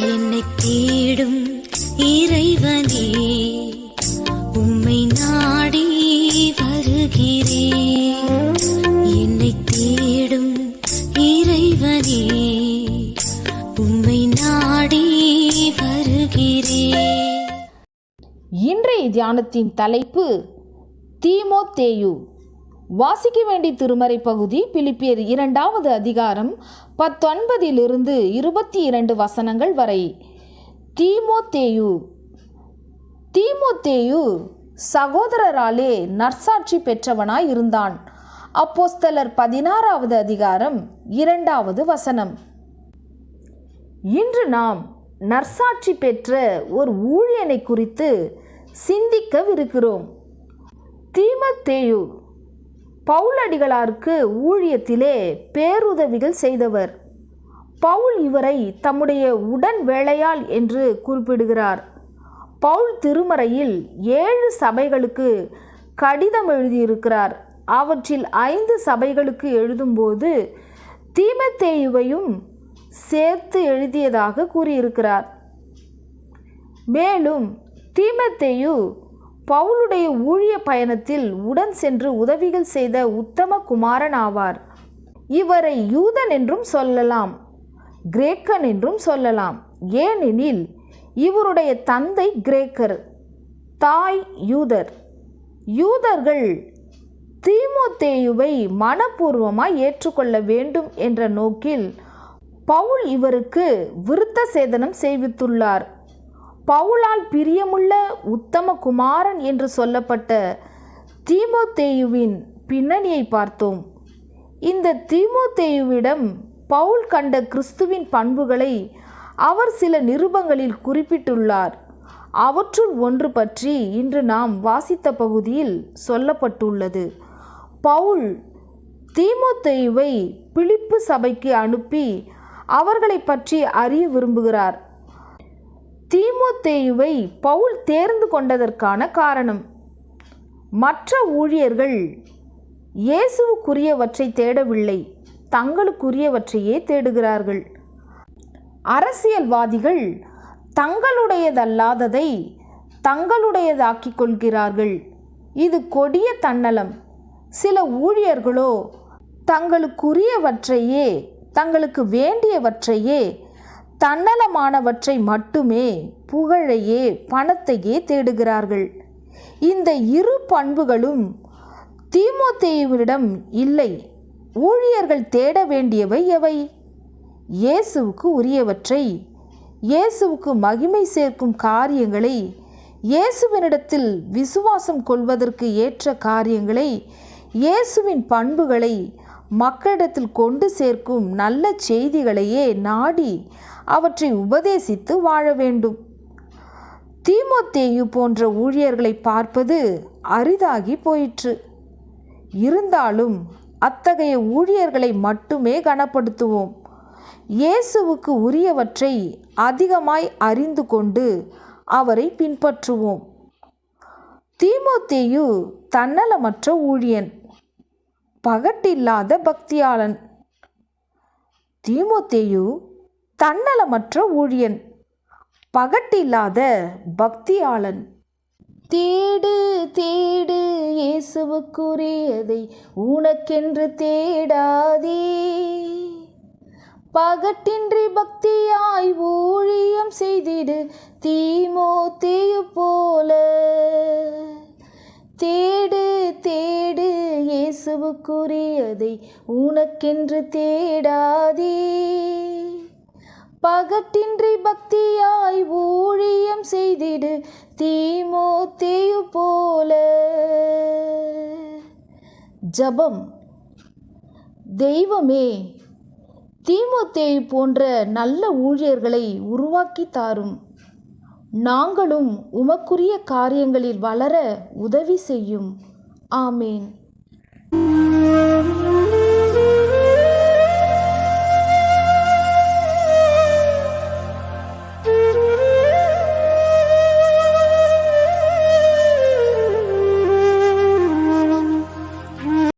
என்னை தேடும் இறைவனே உம்மை நாடி வருகிறேன். என்னை தேடும் இறைவனே உம்மை நாடி வருகிறேன். இன்றைய தியானத்தின் தலைப்பு தீமோத்தேயு. வாசிக்க வேண்டிய திருமறை பகுதி பிலிப்பியர் இரண்டாவது அதிகாரம் பத்தொன்பதிலிருந்து இருபத்தி இரண்டு வசனங்கள் வரை. தீமோத்தேயு தீமோத்தேயு சகோதரராலே நற்சாட்சி பெற்றவனாய் இருந்தான். அப்போஸ்தலர் பதினாறாவது அதிகாரம் இரண்டாவது வசனம். இன்று நாம் நற்சாட்சி பெற்ற ஒரு ஊழியனை குறித்து சிந்திக்கவிருக்கிறோம். தீமத்தேயு பவுலடிகளாருக்கு ஊழியத்திலே பேருதவிகள் செய்தவர். பவுல் இவரை தம்முடைய உடன் வேலையாள் என்று குறிப்பிடுகிறார். பவுல் திருமறையில் ஏழு சபைகளுக்கு கடிதம் எழுதியிருக்கிறார். அவற்றில் ஐந்து சபைகளுக்கு எழுதும்போது தீமத்தேயுவையும் சேர்த்து எழுதியதாக கூறியிருக்கிறார். மேலும் தீமத்தேயு பவுலுடைய ஊழிய பயணத்தில் உடன் சென்று உதவிகள் செய்த உத்தம குமாரன் ஆவார். இவரை யூதன் என்றும் சொல்லலாம் கிரேக்கன் என்றும் சொல்லலாம். ஏனெனில் இவருடைய தந்தை கிரேக்கர் தாய் யூதர். யூதர்கள் தீமோத்தேயுவை மனப்பூர்வமாய் ஏற்றுக்கொள்ள வேண்டும் என்ற நோக்கில் பவுல் இவருக்கு விருத்த சேதனம் செய்வித்துள்ளார். பவுலால் பிரியமுள்ள உத்தம குமாரன் என்று சொல்லப்பட்ட தீமோத்தேயுவின் பின்னணியை பார்த்தோம். இந்த தீமோத்தேயுவிடம் பவுல் கண்ட கிறிஸ்துவின் பண்புகளை அவர் சில நிருபங்களில் குறிப்பிட்டுள்ளார். அவற்றுள் ஒன்று பற்றி இன்று நாம் வாசித்த பகுதியில் சொல்லப்பட்டுள்ளது. பவுல் தீமோத்தேயுவை பிலிப்பு சபைக்கு அனுப்பி அவர்களை பற்றி அறிய விரும்புகிறார். தீமோத்தேயுவை பவுல் தேர்ந்து கொண்டதற்கான காரணம். மற்ற ஊழியர்கள் இயேசுவுக்குரியவற்றை தேடவில்லை தங்களுக்குரியவற்றையே தேடுகிறார்கள். அரசியல்வாதிகள் தங்களுடையதல்லாததை தங்களுடையதாக்கிக் கொள்கிறார்கள். இது கொடிய தன்னலம். சில ஊழியர்களோ தங்களுக்குரியவற்றையே தங்களுக்கு வேண்டியவற்றையே தன்னலமானவற்றை மட்டுமே புகழையே பணத்தையே தேடுகிறார்கள். இந்த இரு பண்புகளும் தீமோத்தேயுவிடம் இல்லை. ஊழியர்கள் தேட வேண்டியவை எவை? இயேசுவுக்கு உரியவற்றை இயேசுவுக்கு மகிமை சேர்க்கும் காரியங்களை இயேசுவினிடத்தில் விசுவாசம் கொள்வதற்கு ஏற்ற காரியங்களை இயேசுவின் பண்புகளை மக்களிடத்தில் கொண்டு சேர்க்கும் நல்ல செய்திகளையே நாடி அவற்றை உபதேசித்து வாழ வேண்டும். தீமோத்தேயு போன்ற ஊழியர்களை பார்ப்பது அரிதாகி போயிற்று. இருந்தாலும் அத்தகைய ஊழியர்களை மட்டுமே கனப்படுத்துவோம். இயேசுவுக்கு உரியவற்றை அதிகமாய் அறிந்து கொண்டு அவரை பின்பற்றுவோம். தீமோத்தேயு தன்னலமற்ற ஊழியன். பகட்டில்லாத பக்தியாளன். தீமோத்தேயு தன்னலமற்ற ஊழியன் பகட்டில்லாத பக்தியாளன். தேடு தேடு இயேசுவுக்குரியதை உனக்கென்று தேடாதே. பகட்டின்றி பக்தியாய் ஊழியம் செய்திடு தீமோ தேயு இயேசுவுக்குரியதை உனக்கென்று தேடாதே. பகட்டின்றி பக்தியாய் ஊழியம் செய்திடு தீமோத்தேயு போல. ஜபம். தெய்வமே தீமோத்தேயு போன்ற நல்ல ஊழியர்களை உருவாக்கி தாரும். நாங்களும் உமக்குரிய காரியங்களில் வளர உதவி செய்யும். ஆமேன். Thank you.